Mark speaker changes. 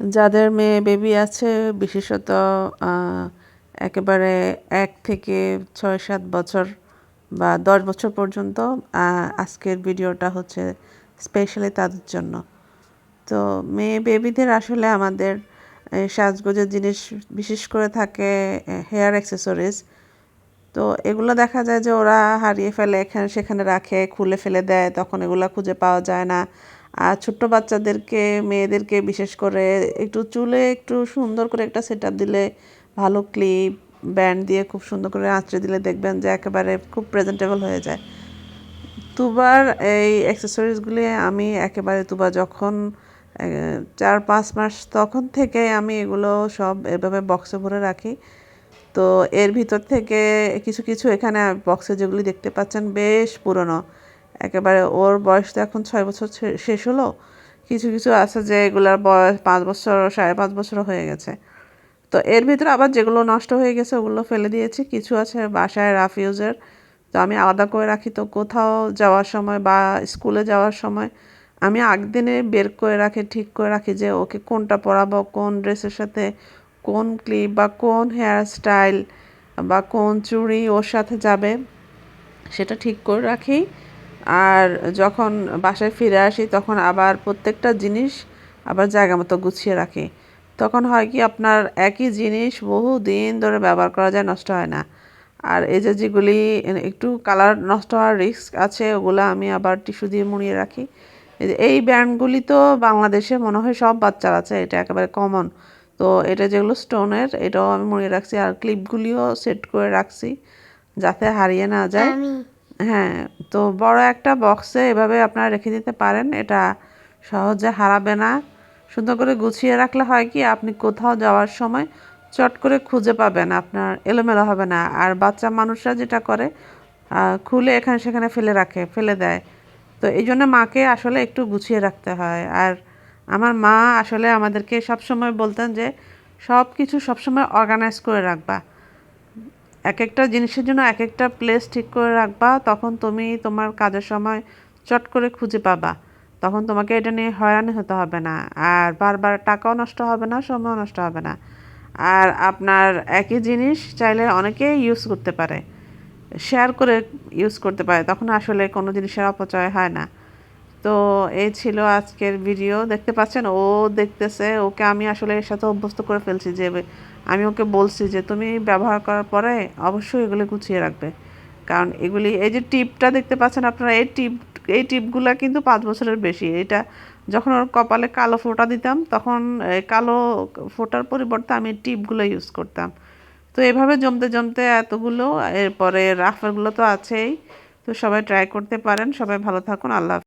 Speaker 1: যাদের মেয়ে বেবি আছে, বিশেষত একেবারে এক থেকে ছয়, সাত বছর বা দশ বছর পর্যন্ত আজকের ভিডিওটা হচ্ছে স্পেশালি তাদের জন্য। তো মেয়ে বেবিদের আসলে আমাদের সাজগোজের জিনিস বিশেষ করে থাকে হেয়ার অ্যাক্সেসরিজ তো এগুলো দেখা যায় যে ওরা হারিয়ে ফেলে, এখানে, সেখানে রাখে, খুলে ফেলে দেয়, তখন এগুলো খুঁজে পাওয়া যায় না। আর ছোট্ট বাচ্চাদেরকে, মেয়েদেরকে বিশেষ করে একটু চুলে একটু সুন্দর করে একটা সেট দিলে ভালো ক্লিপ ব্যান্ড দিয়ে খুব সুন্দর করে আঁচড়ে দিলে দেখবেন যে একেবারে খুব প্রেজেন্টেবল হয়ে যায়। তুবার এই অ্যাক্সেসরিজগুলি আমি একেবারে তুবা যখন চার পাঁচ মাস তখন থেকে আমি এগুলো সব এভাবে বক্সে ভরে রাখি। তো এর ভিতর থেকে কিছু কিছু এখানে বক্সে যেগুলি দেখতে পাচ্ছেন বেশ পুরনো। একেবারে ওর বয়স তো এখন ছয় বছর শেষ হলো। কিছু কিছু আছে যে এগুলার বয়স পাঁচ বছর, সাড়ে পাঁচ বছর হয়ে গেছে। তো এর ভিতরে আবার যেগুলো নষ্ট হয়ে গেছে ওগুলো ফেলে দিয়েছি। কিছু আছে বাসায় রাফিউজের। তো আমি আলাদা করে রাখি। তো কোথাও যাওয়ার সময় বা স্কুলে যাওয়ার সময় আমি আগদিনে বের করে রাখি, ঠিক করে রাখি যে ওকে কোনটা পরাবো, কোন ড্রেসের সাথে, কোন ক্লিপ বা কোন হেয়ার স্টাইল বা কোন চুড়ি ওর সাথে যাবে, সেটা ঠিক করে রাখি। আর যখন বাসায় ফিরে আসি তখন আবার প্রত্যেকটা জিনিস আবার জায়গা মতো গুছিয়ে রাখি। তখন হয় কি আপনার একই জিনিস বহু দিন ধরে ব্যবহার করা যায় নষ্ট হয় না। আর এই যে যেগুলি একটু কালার নষ্ট হওয়ার রিস্ক আছে ওগুলো আমি আবার টিস্যু দিয়ে মুড়িয়ে রাখি। এই যে এই ব্যান্ডগুলি তো বাংলাদেশে মনে হয় সব বাচ্চার আছে এটা একেবারে কমন। তো এটা যেগুলো স্টোনের এটাও আমি মুড়িয়ে রাখছি। আর ক্লিপগুলিও সেট করে রাখছি যাতে হারিয়ে না যায়। হ্যাঁ তো বড় একটা বক্সে এভাবে আপনারা রেখে দিতে পারেন। এটা সহজে হারাবে না। সুন্দর করে গুছিয়ে রাখলে হয় কি, আপনি কোথাও যাওয়ার সময় চট করে খুঁজে পাবেন। আপনার এলোমেলো হবে না। আর বাচ্চা মানুষরা যেটা করে খুলে এখানে সেখানে ফেলে রাখে, ফেলে দেয়। তো এই জন্য মাকে আসলে একটু গুছিয়ে রাখতে হয়। আর আমার মা আসলে আমাদেরকে সব সময় বলতেন যে সব কিছু সবসময় অর্গানাইজ করে রাখবা। এক একটা জিনিসের জন্য এক একটা প্লেস ঠিক করে রাখবা, তখন তুমি তোমার কাজের সময় চট করে খুঁজে পাবা। তখন তোমাকে এটা নিয়ে হয়রানি হতে হবে না। আর বারবার টাকাও নষ্ট হবে না, সময়ও নষ্ট হবে না। আর আপনার একই জিনিস চাইলে অনেকেই ইউজ করতে পারে। শেয়ার করে ইউজ করতে পারে। তখন আসলে কোনো জিনিসের অপচয় হয় না। তো এই ছিল আজকের ভিডিও দেখতে পাচ্ছেন? ও দেখতেছে, ওকে আমি আসলে এর সাথে অভ্যস্ত করে ফেলছি যে আমি ওকে বলছি যে, তুমি ব্যবহার করার পরে অবশ্যই এগুলি গুছিয়ে রাখবে। কারণ এগুলি, এই যে টিপটা দেখতে পাচ্ছেন আপনারা, এই টিপ, এই টিপগুলো কিন্তু পাঁচ বছরের বেশি। এটা যখন ওর কপালে কালো ফোঁটা দিতাম, তখন কালো ফোঁটার পরিবর্তে আমি টিপগুলো ইউজ করতাম। তো এভাবে জমতে জমতে এতগুলো, এরপরে রাফারগুলো তো আছেই। তো সবাই ট্রাই করতে পারেন। সবাই ভালো থাকুন। আল্লাহ।